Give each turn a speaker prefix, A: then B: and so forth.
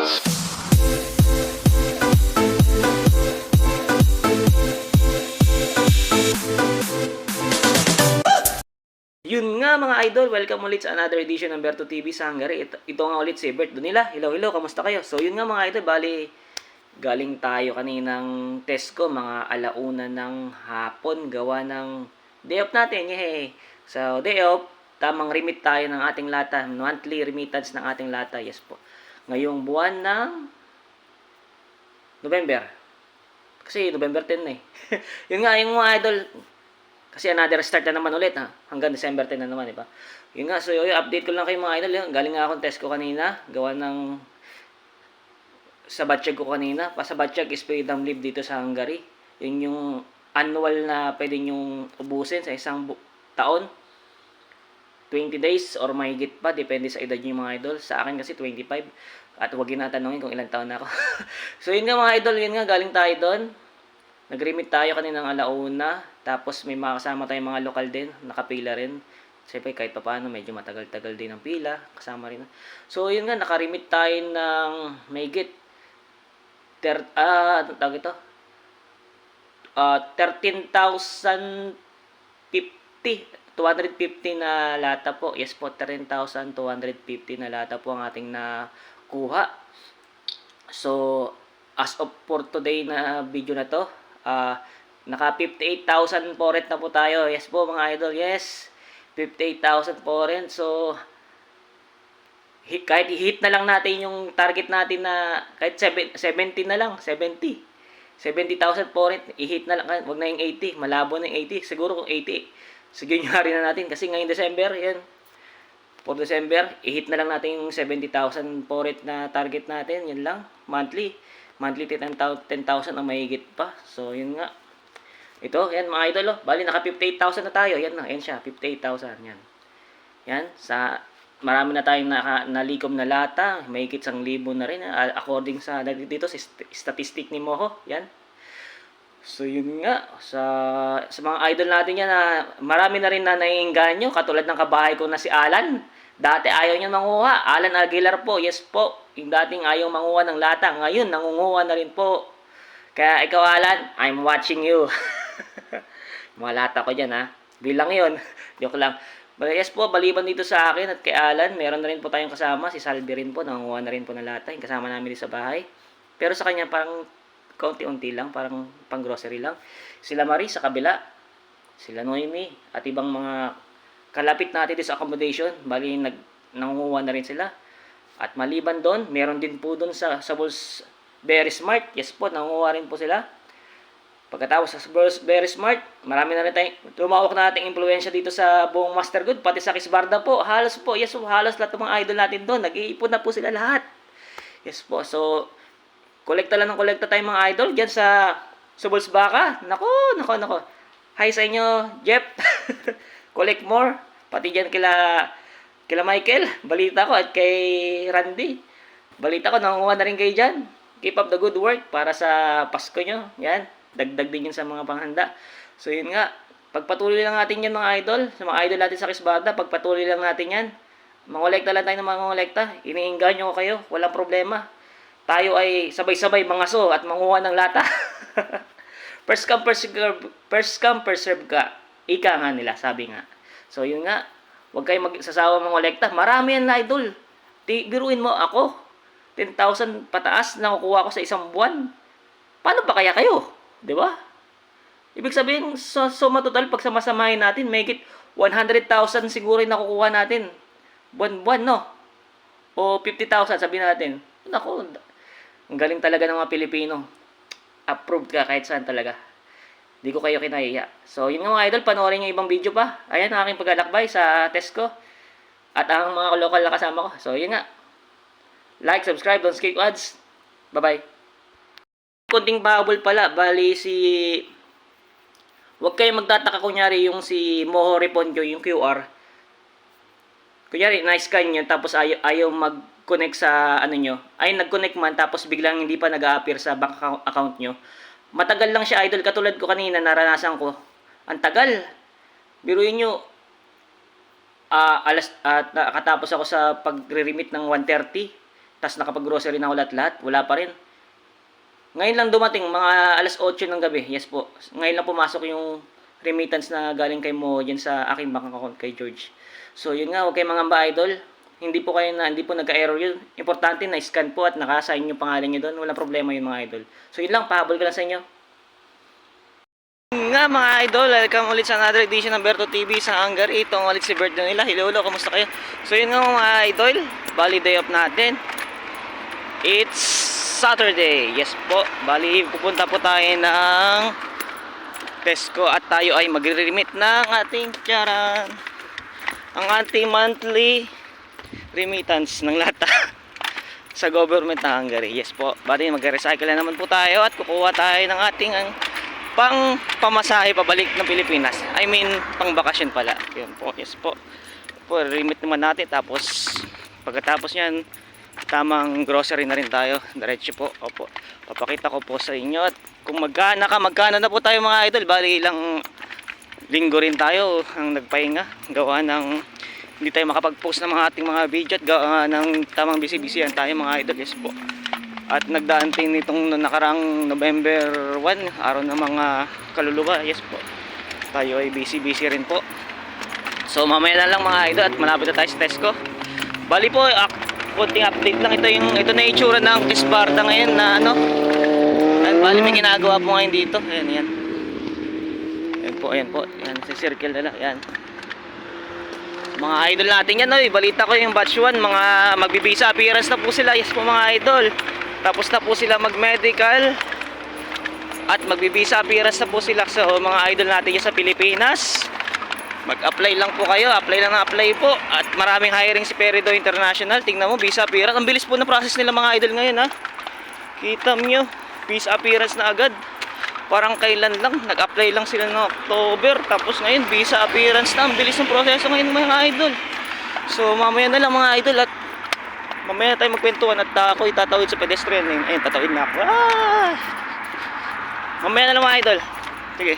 A: Yun nga mga idol, welcome ulit sa another edition ng Berto TV sa Hungary. Ito, ito nga ulit si Bert Donila. Hello, hello, kamusta kayo? So yun nga mga idol, bali galing tayo kaninang test ko, mga alauna ng hapon, gawa ng day off natin. Yehey! So day off, tamang remit tayo ng ating lata, monthly remittance ng ating lata. Yes po. Ngayong buwan ng November. Kasi November 10 na eh. yun nga, yung mga idol, kasi another start na naman ulit ha. Hanggang December 10 na naman, di ba? Yun nga, so yung update ko lang kayo mga idol. Yun, galing nga akong test ko kanina. Gawa ng sa batchag ko kanina. Pa sa batchag is freedom leave dito sa Hungary. Yun yung annual na pwede nyong ubusin sa isang taon. 20 days or mahigit pa. Depende sa edad nyo mga idol. Sa akin kasi 25. At huwag natanongin kung ilang taon na ako. so yun nga mga idol. Yun nga, galing tayo doon. Nag-remit tayo kaninang alauna. Tapos may mga kasama tayong mga lokal din. Nakapila rin. Siyempre kahit pa paano medyo matagal-tagal din ang pila. Kasama rin. So yun nga, nakarimit tayo ng mahigit. Ter, ah, ano tawag ito? Ah, 13,050. 250 na lata po. Yes po, 13,250 na lata po ang ating nakuha. So, as of for today na video na to, ah naka 58,000 po rent na po tayo. Yes po mga idol, yes. 58,000 po rent. So, hit, kahit i-hit na lang natin yung target natin na kahit 7, 70 na lang, 70. 70,000 po rent, i-hit na lang, wag na yung 80, malabo na yung 80. Siguro kung 80, sige nyo rin na natin kasi ngayong December, yan. For December, i-hit na lang natin yung 70,000 po rent na target natin, yun lang, monthly. Monthly 10,000 10,000 ang mahigit pa. So, yun nga. Ito, yan mga idol, oh. Bali, naka 58,000 na tayo. Yan na, yan siya, 58,000. Yan. Yan, sa marami na tayong naka, nalikom na lata. May higit sang libo na rin. ah, According sa dito sa st- statistic ni Moho. Yan. So yun nga, sa, sa mga idol natin yan na marami na rin na naiinganyo, katulad ng kabahay ko na si Alan. Dati ayaw niya manguha. Alan Aguilar po, yes po. Yung dating ayaw manguha ng lata, ngayon nangunguha na rin po. Kaya ikaw Alan, I'm watching you. mga lata ko dyan ha. Bilang yon Joke lang. But yes po, baliban dito sa akin at kay Alan, meron na rin po tayong kasama. Si Salvi rin po, nangunguha na rin po ng lata. Yung kasama namin dito sa bahay. Pero sa kanya parang kaunti-unti lang, parang pang grocery lang. Sila Marie sa kabila, sila Noemi, at ibang mga kalapit natin dito sa accommodation. Bali, nag, nangunguha na rin sila. At maliban doon, meron din po doon sa, sa Bulls Very Smart. Yes po, nangunguha rin po sila. Pagkatapos sa Bulls Very Smart, marami na rin tayong tumawak na ating impluensya dito sa buong Master Good, pati sa Kisbarda po. Halos po, yes po, halos lahat ng mga idol natin doon. Nag-iipon na po sila lahat. Yes po, so, kolekta lang ng kolekta tayong mga idol dyan sa Bulls Baka. Nako, nako, nako. Hi sa inyo, Jeff. Collect more. Pati dyan kila, kila Michael. Balita ko at kay Randy. Balita ko, nangunguha na rin kayo dyan. Keep up the good work para sa Pasko nyo. Yan. Dagdag din yun sa mga panghanda. So, yun nga. Pagpatuloy lang natin yan mga idol. Sa mga idol natin sa Kisbada, pagpatuloy lang natin yan. Mangolekta lang tayo ng mga ngolekta. Iniinganyo ko kayo. Walang problema. Tayo ay sabay-sabay mangaso at manguha ng lata. first come, first serve, first come, first serve ka. Ika nga nila, sabi nga. So, yun nga. Huwag kayo magsasawa mga kolekta. Marami yan na idol. Ti, biruin mo ako. 10,000 pataas na kukuha ko sa isang buwan. Paano ba kaya kayo? Di ba? Ibig sabihin, so, suma total, pag samasamahin natin, make it 100,000 siguro yung nakukuha natin. Buwan-buwan, no? O 50,000, sabihin natin. Naku, ang galing talaga ng mga Pilipino. Approved ka kahit saan talaga. Di ko kayo kinahiya. So, yun nga mga idol, panoorin yung ibang video pa. Ayan ang aking paglalakbay sa test ko. At ang mga local na kasama ko. So, yun nga. Like, subscribe, don't skip ads. Bye-bye. Kunting bubble pala. Bali si... Huwag kayong magtataka kunyari yung si Moho Reponjo, yung QR. Kunyari, na-scan nyo, tapos ayaw, ayaw mag-connect sa ano nyo. Ay, nag-connect man, tapos biglang hindi pa nag-a-appear sa bank account, nyo. Matagal lang siya, idol. Katulad ko kanina, naranasan ko. Ang tagal. Biruin nyo, ah alas, at nakatapos ako sa pagre-remit ng 130. tas nakapag-grocery na ako lahat-lahat, wala pa rin. Ngayon lang dumating, mga alas 8 ng gabi. Yes po. Ngayon lang pumasok yung remittance na galing kay mo dyan sa aking bank account kay George. So yun nga, huwag kayong mga idol. Hindi po kayo na, hindi po nagka-error yun. Importante na scan po at nakasign yung pangalan nyo doon. Walang problema yun mga idol. So yun lang, pahabol ko lang sa inyo. Nga mga idol, welcome ulit sa another edition ng Berto TV sa Hangar. Itong ulit si birthday nila. Hello, hello, kamusta kayo? So yun nga mga idol, bali day off natin. It's Saturday. Yes po. Bali, pupunta po tayo ng Tesco at tayo ay magre-remit ng ating tiyaran. Ang ating monthly remittance ng lata sa government ng Hungary. Yes po. Bali, magre-recycle na naman po tayo at kukuha tayo ng ating ang pang pamasahe pabalik ng Pilipinas. I mean, pang bakasyon pala. Yan po. Yes po. Po, remit naman natin tapos pagkatapos niyan tamang grocery na rin tayo diretso po opo papakita ko po sa inyo at kung magkana ka magkana na po tayo mga idol bali ilang linggo rin tayo ang nagpahinga gawa ng hindi tayo makapag-post ng mga ating mga video at gawa ng tamang busy-busy tayo mga idol yes po. At nagdaan din nitong nakarang November 1 araw ng mga kaluluwa yes po. Tayo ay busy-busy rin po. So mamaya na lang mga idol at malapit na tayo sa Tesco. Bali po ak konting update lang. Ito yung ito na itsura ng Sparta ngayon na ano. Ayan, bali may ginagawa po ngayon dito. Ayan yan ayan po ayan po. Ayan sa circle na lang. Ayan mga idol natin yan oy balita ko yung batch 1 mga magbibisa appearance na po sila yes po mga idol tapos na po sila mag medical at magbibisa appearance na po sila sa mga idol natin yan sa Pilipinas Mag-apply lang po kayo, apply lang na apply po. At maraming hiring si Perido International. Tingnan mo, visa appearance. Ang bilis po ng process nila mga idol ngayon ha. Kita nyo, visa appearance na agad. Parang kailan lang, nag-apply lang sila ng October. Tapos ngayon, visa appearance na. Ang bilis ng proseso ngayon mga idol. So mamaya na lang mga idol at mamaya tayo magkwentuhan at uh, ako itatawid sa pedestrian lane. Ayun, tatawid na ako. Ah! Mamaya na lang mga idol. Sige.